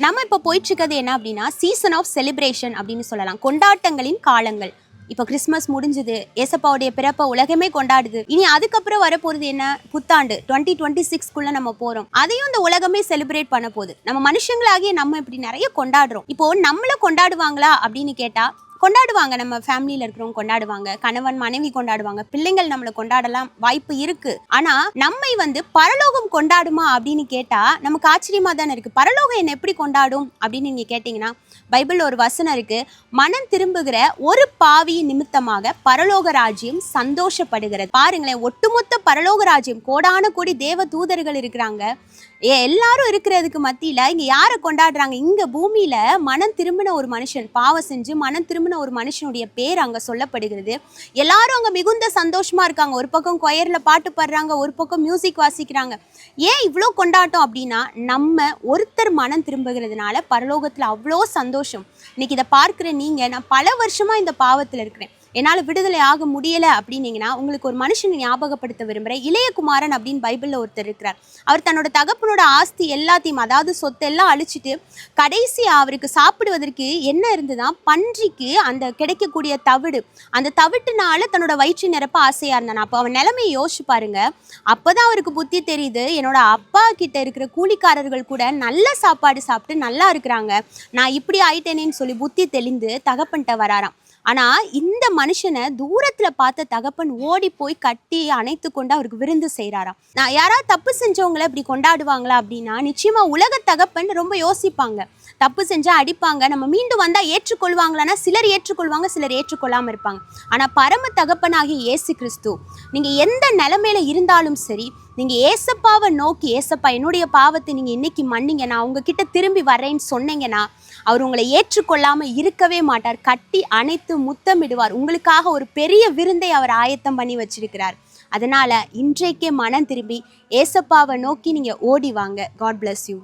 நம்ம இப்போ போயிட்டுருக்கிறது என்ன அப்படின்னா சீசன் ஆஃப் செலிப்ரேஷன் அப்படின்னு சொல்லலாம். கொண்டாட்டங்களின் காலங்கள். இப்போ கிறிஸ்மஸ் முடிஞ்சுது ஏசப்பாவுடைய பிறப்பை உலகமே கொண்டாடுது. இனி அதுக்கப்புறம் வரப்போகுது என்ன? புத்தாண்டு. டுவெண்ட்டி டுவெண்ட்டி சிக்ஸ்க்குள்ள நம்ம போகிறோம் அதையும் இந்த உலகமே செலிப்ரேட் பண்ண போகுது. நம்ம மனுஷங்களாகிய நம்ம இப்படி நிறைய கொண்டாடுறோம். இப்போ நம்மள கொண்டாடுவாங்களா அப்படின்னு கேட்டால் கொண்டாடுவாங்க. நம்ம ஃபேமிலியில் இருக்கிறவங்க கொண்டாடுவாங்க. கணவன் மனைவி கொண்டாடுவாங்க. பிள்ளைங்கள் நம்மளை கொண்டாடலாம் வாய்ப்பு இருக்கு. ஆனா நம்மை வந்து பரலோகம் கொண்டாடுமா அப்படின்னு கேட்டா நமக்கு ஆச்சரியமா தானே இருக்கு. பரலோகம் என்ன எப்படி கொண்டாடும் அப்படின்னு நீங்க கேட்டீங்கன்னா பைபிள் ஒரு வசனம் இருக்கு. மனம் திரும்புகிற ஒரு பாவி நிமித்தமாக பரலோக ராஜ்யம் சந்தோஷப்படுகிறது. பாருங்களேன் ஒட்டுமொத்த பரலோக ராஜ்யம் கோடான கோடி தேவ தூதர்கள் இருக்கிறாங்க. ஏ எல்லாரும் இருக்கிறதுக்கு மத்தியில இங்க யாரை கொண்டாடுறாங்க? இங்க பூமியில மனம் திரும்பின ஒரு மனுஷன் பாவம் செஞ்சு மனம் திரும்பின ஒரு மனுஷனுடைய பேர் அங்க சொல்லப்படுகிறது. எல்லாரும் அங்க மிகுந்த சந்தோஷமா இருக்காங்க. ஒரு பக்கம் கொயர்ல பாட்டு பாடுறாங்க ஒரு பக்கம் மியூசிக் வாசிக்கிறாங்க. ஏன் இவ்வளோ கொண்டாட்டம் அப்படின்னா நம்ம ஒருத்தர் மனம் திரும்புகிறதுனால பரலோகத்துல அவ்வளோ சந்தோஷம். இன்னைக்கு இதை பார்க்குற நீங்க நான் பல வருஷமா இந்த பாவத்தில் இருக்கிறேன். என்னால் விடுதலை ஆக முடியலை அப்படின்னீங்கன்னா உங்களுக்கு ஒரு மனுஷனை ஞாபகப்படுத்த விரும்புகிறேன் இளையகுமாரன் அப்படின்னு பைபிளில் ஒருத்தர் இருக்கிறார். அவர் தன்னோட தகப்பனோட ஆஸ்தி எல்லாத்தையும் அதாவது சொத்தெல்லாம் அழிச்சிட்டு கடைசி அவருக்கு சாப்பிடுவதற்கு என்ன இருந்ததுன்னா பன்றிக்கு அந்த கிடைக்கக்கூடிய தவிடு. அந்த தவிட்டுனால தன்னோட வயிற்று நிரப்ப ஆசையாக இருந்தான்? அப்போ அவன் நிலைமையை யோசிச்சு பாருங்க. அப்போதான் அவருக்கு புத்தி தெரியுது. என்னோட அப்பா கிட்ட இருக்கிற கூலிக்காரர்கள் கூட நல்ல சாப்பாடு சாப்பிட்டு நல்லா இருக்கிறாங்க. நான் இப்படி ஆயிட்டேனேன்னு சொல்லி புத்தி தெளிந்து தகப்பன்கிட்ட வராராம். ஆனால் இந்த மனுஷனை தூரத்தில் பார்த்த தகப்பன் ஓடி போய் கட்டி அணைத்து கொண்டு அவருக்கு விருந்து செய்கிறாராம் நான் யாராவது தப்பு செஞ்சவங்களை இப்படி கொண்டாடுவாங்களா அப்படின்னா நிச்சயமாக உலக தகப்பன் ரொம்ப யோசிப்பாங்க. தப்பு செஞ்சால் அடிப்பாங்க. நம்ம மீண்டும் வந்தால் ஏற்றுக்கொள்வாங்களான்னா சிலர் ஏற்றுக்கொள்வாங்க சிலர் ஏற்றுக்கொள்ளாமல் இருப்பாங்க. ஆனால் பரம தகப்பனாகிய இயேசு கிறிஸ்து நீங்கள் எந்த நிலைமையில இருந்தாலும் சரி நீங்கள் ஏசப்பாவை நோக்கி ஏசப்பா என்னுடைய பாவத்தை நீங்க மன்னிங்க மன்னிங்கன்னா உங்ககிட்ட திரும்பி வரேன்னு சொன்னீங்கன்னா அவர் உங்களை ஏற்றுக்கொள்ளாமல் இருக்கவே மாட்டார். கட்டி அணைத்து முத்தமிடுவார். உங்களுக்காக ஒரு பெரிய விருந்தை அவர் ஆயத்தம் பண்ணி வச்சிருக்கிறார். அதனால் இன்றைக்கே மனம் திரும்பி ஏசப்பாவை நோக்கி நீங்கள் ஓடி வாங்க. God bless you